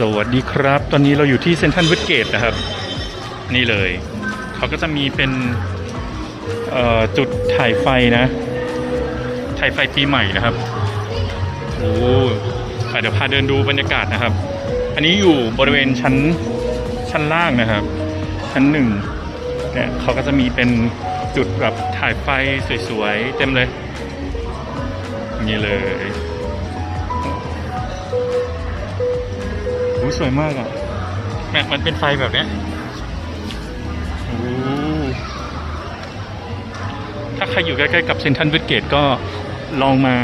สวัสดีครับ ตอนนี้เราอยู่ที่เซนทรัลเวสเกตนะครับ นี่เลย เขาก็จะมีเป็นจุดถ่ายไฟนะ ถ่ายไฟปีใหม่นะครับโอ้เดี๋ยวพาเดินดูบรรยากาศนะครับ อันนี้อยู่บริเวณชั้นชั้นล่างนะครับ ชั้นหนึ่ง เนี่ยเขาก็จะมีเป็นจุดแบบถ่ายไฟสวยๆ เต็มเลยนี่เลยโอ้สวยมากอะแม่มันเป็นไฟแบบเนี้ยโอ้ถ้าใครอยู่ใกล้ๆกับเซนทรัลเวสเกตก็ลองมา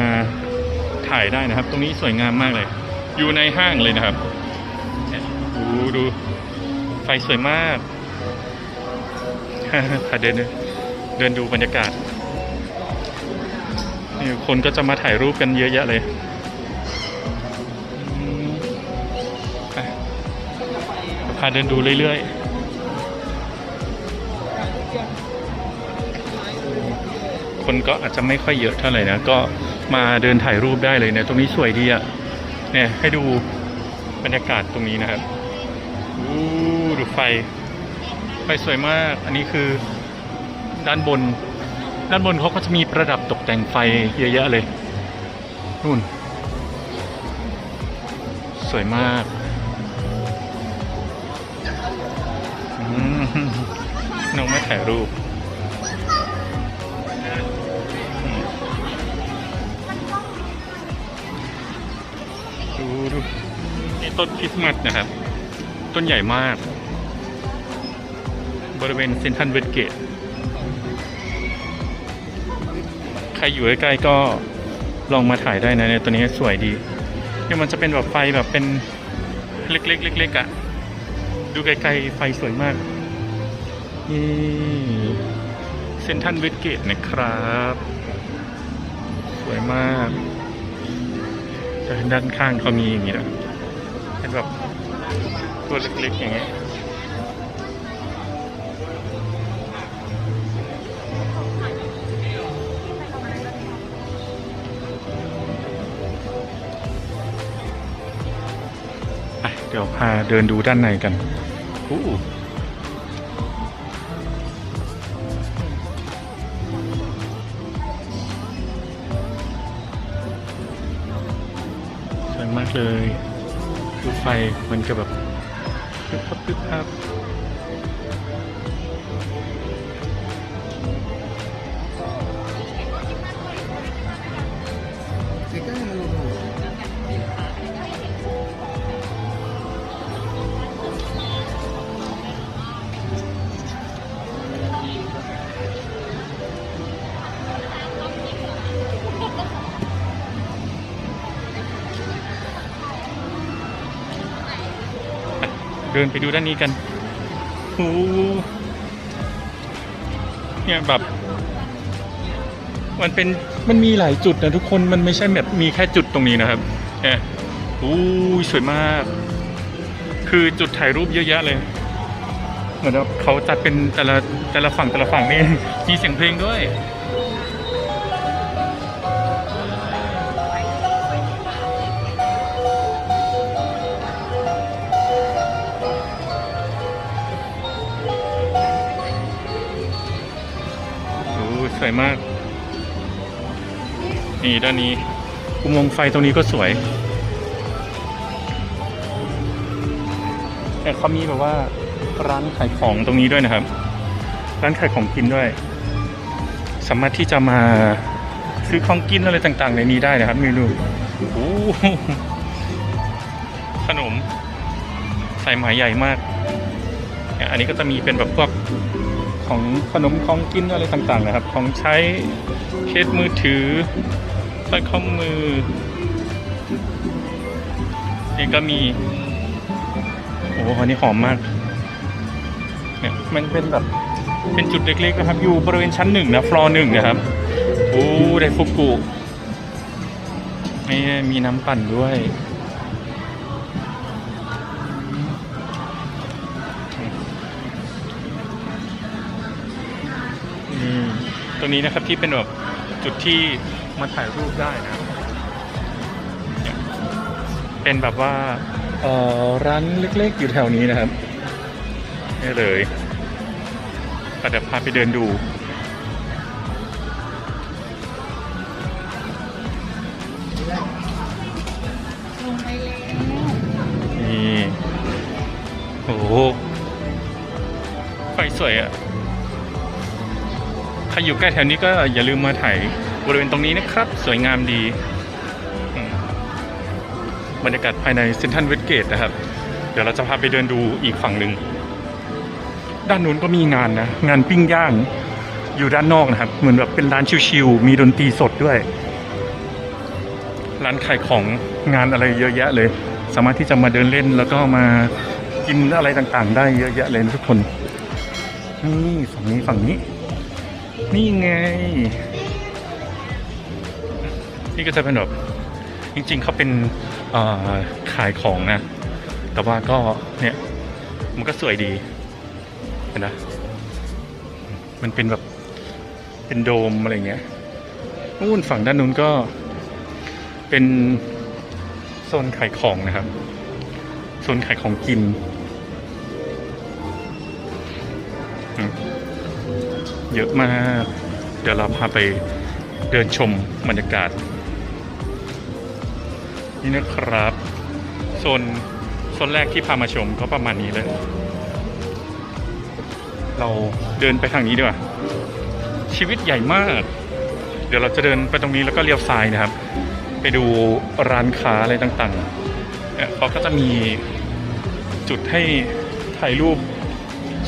ถ่ายได้นะครับ ตรงนี้สวยงามมากเลย อยู่ในห้างเลยนะครับเนี่ยโอ้ดูไฟสวยมาก พาเดินเดินดูบรรยากาศนี่คนก็จะมาถ่ายรูปกันเยอะแยะเลยไปพาเดินดูเรื่อยๆคนก็อาจจะไม่ค่อยเยอะเท่าไหร่นะ ก็มาเดินถ่ายรูปได้เลยเนี่ยตรงนี้สวยดีอะ่ะเนี่ยให้ดูบรรยากาศตรงนี้นะครับอู้ดูไฟ ฟสวยมาก อันนี้คือด้านบน ด้านบนเขาก็จะมีประดับตกแต่งไฟเยอะแยะเลย นู่น สวยมากน้องไม่ถ่ายรูปดูดูนี่ต้นคริสต์มาสนะครับ ต้นใหญ่มาก บริเวณเซนทรัลเวสเกต ใครอยู่ใกล้ๆก็ลองมาถ่ายได้นะเนี่ยตัวนี้สวยดีเนี่ยมันจะเป็นแบบไฟแบบเป็นเล็กๆเล็กๆอะ่ะ ดูไกลๆไฟสวยมาก นี่เซนทันเวสเกตนะครับ สวยมากแต่ด้านข้างเขามีอย่างนี้นะเป็นแบบตัวเล็กๆอย่างเงี้ย เดี๋ยวพาเดินดูด้านในกันอู้สวยมากเลย ดูไฟมันก็แบบปึ๊บปั๊บปึ๊บ เดินไปดูด้านนี้กันโอ้เนี่ยแบบ มันเป็นมันมีหลายจุดนะทุกคนมันไม่ใช่แบบมีแค่จุดตรงนี้นะครับเนี่ยโอ้ยสวยมาก คือจุดถ่ายรูปเยอะแยะเลย เหมือนว่าเขาจัดเป็นแต่ละแต่ละฝั่งแต่ละฝั่งนี่มีเสียงเพลงด้วย สวยมาก นี่ด้านนี้อุโมงค์ไฟตรงนี้ก็สวย แต่เขามีแบบว่าร้านขายของตรงนี้ด้วยนะครับ ร้านขายของกินด้วย สามารถที่จะมาซื้อของกินอะไรต่างๆ ในนี้ได้นะครับเมนูโอ้ขนมใส่หมายใหญ่มาก อันนี้ก็จะมีเป็นแบบพวก ของขนมของกินอะไรต่างๆนะครับ ของใช้เคสมือถือสร้อยข้อมือนี่ก็มี โอ้โหอันนี้หอมมากเนี่ยมันเป็นแบบเป็นจุดเล็กๆนะครับ อยู่บริเวณชั้นหนึ่งนะฟลอร์หนึ่งนะครับโอ้ไดฟุกุนี่มีน้ำปั่นด้วย ตรงนี้นะครับที่เป็นแบบจุดที่มาถ่ายรูปได้นะเนี่ยเป็นแบบว่าเอ่อร้านเล็กๆ อยู่แถวนี้นะครับนี่เลยก็เดี๋ยวพาไปเดินดู ลงไปแล้วนี่ โอ้โหไฟสวยอะ่ะใค รอยู่ใกล้แถวนี้ก็อย่าลืมมาถ่ายบริเวณตรงนี้นะครับ สวยงามดี บรรยากาศภายในเซนทันเวสเกตนะครับ เดี๋ยวเราจะพาไปเดินดูอีกฝั่งหนึ่ง ด้านนู้นก็มีงานนะ งานปิ้งย่างอยู่ด้านนอกนะครับ เหมือนแบบเป็นร้านชิวๆมีดนตรีสดด้วย ร้านขายของงานอะไรเยอะแยะเลย สามารถที่จะมาเดินเล่นแล้วก็มากินอะไรต่างๆ ได้เยอะแยะเลยทุกคนนี่ฝั่งนี้ฝั่งนี้ นี่ไง นี่ก็จะเป็นแบบ จริงๆเขาเป็นขายของนะ แต่ว่าก็เนี่ย มันก็สวยดีเห็นนะ มันเป็นแบบเป็นโดมอะไรเงี้ยนู่นฝั่งด้านนู้นก็เป็นโซนขายของนะครับ โซนขายของกิน ยอะมาก เดี๋ยวเราพาไปเดินชมบรรยากาศ นี่นะครับโซนโซนแรกที่พามาชมก็ประมาณนี้เลย เราเดินไปทางนี้ดีกว่า ชีวิตใหญ่มาก เดี๋ยวเราจะเดินไปตรงนี้แล้วก็เลี้ยวซ้ายนะครับ ไปดูร้านค้าอะไรต่างๆเนี่ยเขาก็จะมีจุดให้ถ่ายรูป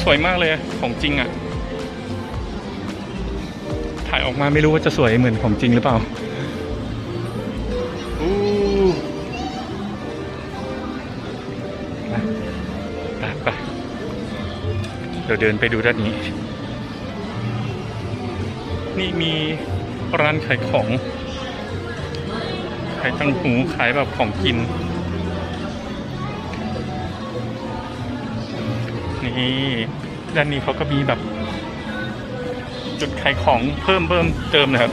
สวยมากเลยของจริงอะ่ะ ถ่ายออกมาไม่รู้ว่าจะสวยเหมือนของจริงหรือเปล่าไปไปเดี๋ยวเดินไปดูด้านนี้ นี่มีร้านขายของ ขายตังหูขายแบบของกิน นี่ ด้านนี้เขาก็มีแบบ จุดขายของเพิ่มเพิ่มเติมนะครับ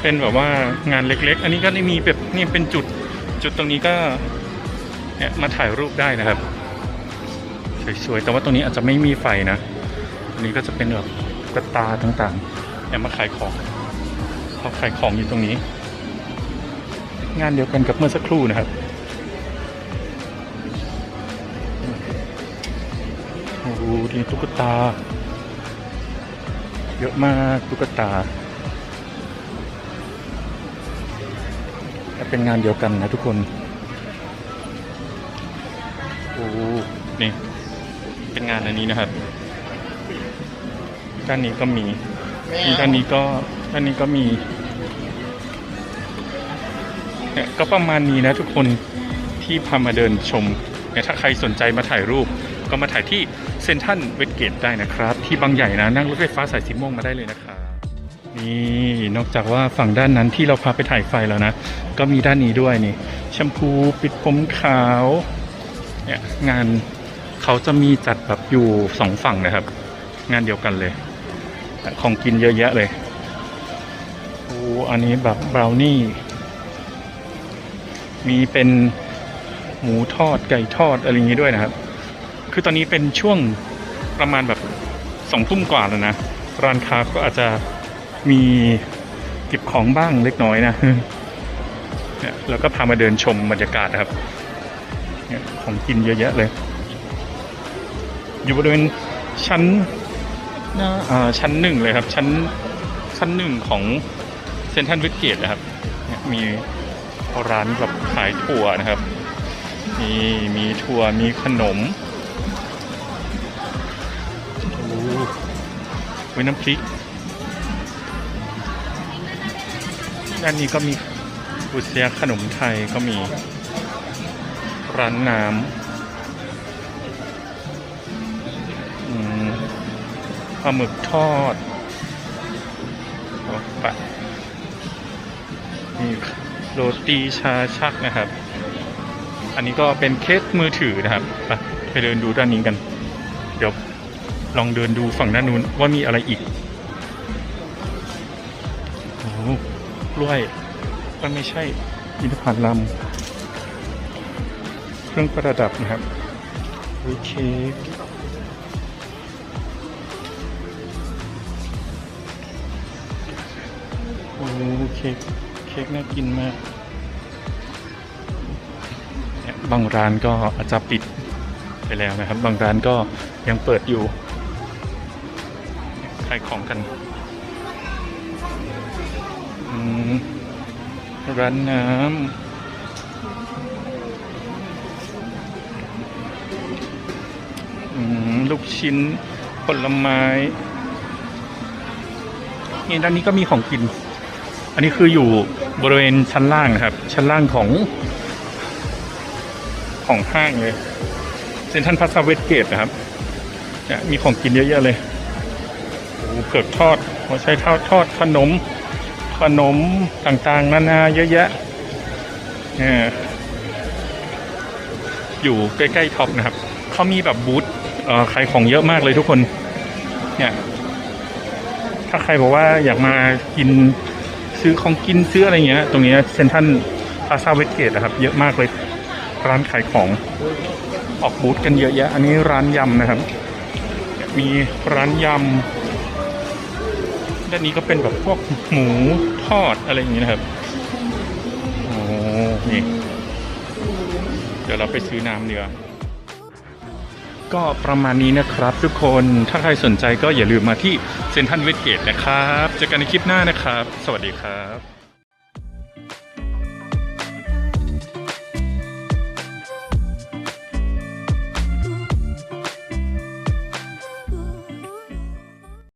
เป็นแบบว่างานเล็ก ๆ อันนี้ก็นี่มีแบบนี่เป็นจุดจุดตรงนี้ก็เนี่ยมาถ่ายรูปได้นะครับ สวยๆ แต่ว่าตรงนี้อาจจะไม่มีไฟนะอันนี้ก็จะเป็นแบบกระตาต่างๆเนี่ยมาขายของเขาขายของอยู่ตรงนี้ งานเดียวกันกับเมื่อสักครู่นะครับโอ้โหดีตุ๊กตา ยอะมากตุ๊กตาแต่เป็นงานเดียวกันนะทุกคนโอ้โหนี่ เป็นงานอันนี้นะครับ ด้านนี้ก็มีนี่ด้านนี้ก็ ด้านนี้ก็มีเนี่ยก็ประมาณนี้นะทุกคนที่พามาเดินชมเนี่ยถ้าใครสนใจมาถ่ายรูป ก็มาถ่ายที่เซนทรัลเวสเกตได้นะครับ ที่บางใหญ่นะนั่งรถไฟฟ้าสายสีม่วงมาได้เลยนะครับนี่นอกจากว่าฝั่งด้านนั้นที่เราพาไปถ่ายไฟแล้วนะ ก็มีด้านนี้ด้วยนี่แชมพูปิดผมขาวเนี่ยงานเขาจะมีจัดแบบอยู่สองฝั่งนะครับ งานเดียวกันเลย ของกินเยอะแยะเลยโอ้อันนี้แบบบราวนี่ มีเป็นหมูทอดไก่ทอดอะไรอย่างงี้ด้วยนะครับ คือตอนนี้เป็นช่วงประมาณแบบสองทุ่มกว่าแล้วนะ ร้านค้าก็อาจจะมีเก็บของบ้างเล็กน้อยนะเนี่ยแล้วก็พามาเดินชมบรรยากาศนะครับเนี่ยของกินเยอะแยะเลย อยู่บริเวณชั้นน้าอ่าชั้นหนึ่งเลยครับ ชั้นชั้นหนึ่งของเซนทันวิสเกตนะครับเนี่ยมีร้านแบบขายถั่วนะครับ มีมีถั่วมีขนม ไว้น้ำพริก ด้านนี้ก็มีบุษยาขนมไทยก็มีร้านน้ำปลาหมึกทอดอปะนี่โรตีชาชักนะครับ อันนี้ก็เป็นเคสมือถือนะครับ ไปเดินดูด้านนี้กัน เดี๋ยว ลองเดินดูฝั่งด้านนู้นว่ามีอะไรอีกโอ้โหกล้วยก็ไม่ใช่อินทผลัมเครื่องประดับนะครับโอเคกโอ้เค้กเค้กน่ากินมากบางร้านก็อาจจะปิดไปแล้วนะครับ บางร้านก็ยังเปิดอยู่ ขายของกันร้านน้ำลูกชิ้นผลไม้นี่ด้านนี้ก็มีของกิน อันนี้คืออยู่บริเวณชั้นล่างนะครับ ชั้นล่างของ ของห้างเลยเซ็นทรัลพาซาเวสเกตนะครับมีของกินเยอะๆเลย เผือกทอดหัวไชเท้าทอดขนม ขนมต่างๆ นานาเยอะแยะเนี่ยอยู่ใกล้ๆท็อปนะครับเขามีแบบบูธขายของเยอะมากเลยทุกคน เนี่ย ถ้าใครบอกว่าอยากมากินซื้อของกินซื้ออะไรเงี้ย ตรงนี้เซนทันพาซาเวสเกตนะครับ เยอะมากเลย ร้านขายของออกบูธกันเยอะแยะ อันนี้ร้านยำนะครับ มีร้านยำ ด้านนี้ก็เป็นแบบพวกหมูทอดอะไรอย่างนี้นะครับโอ้นี่เดี๋ยวเราไปซื้อน้ำเนื้อก็ประมาณนี้นะครับทุกคน ถ้าใครสนใจก็อย่าลืมมาที่เซนทันเวสเกตนะครับ เจอกันในคลิปหน้านะครับ สวัสดีครับ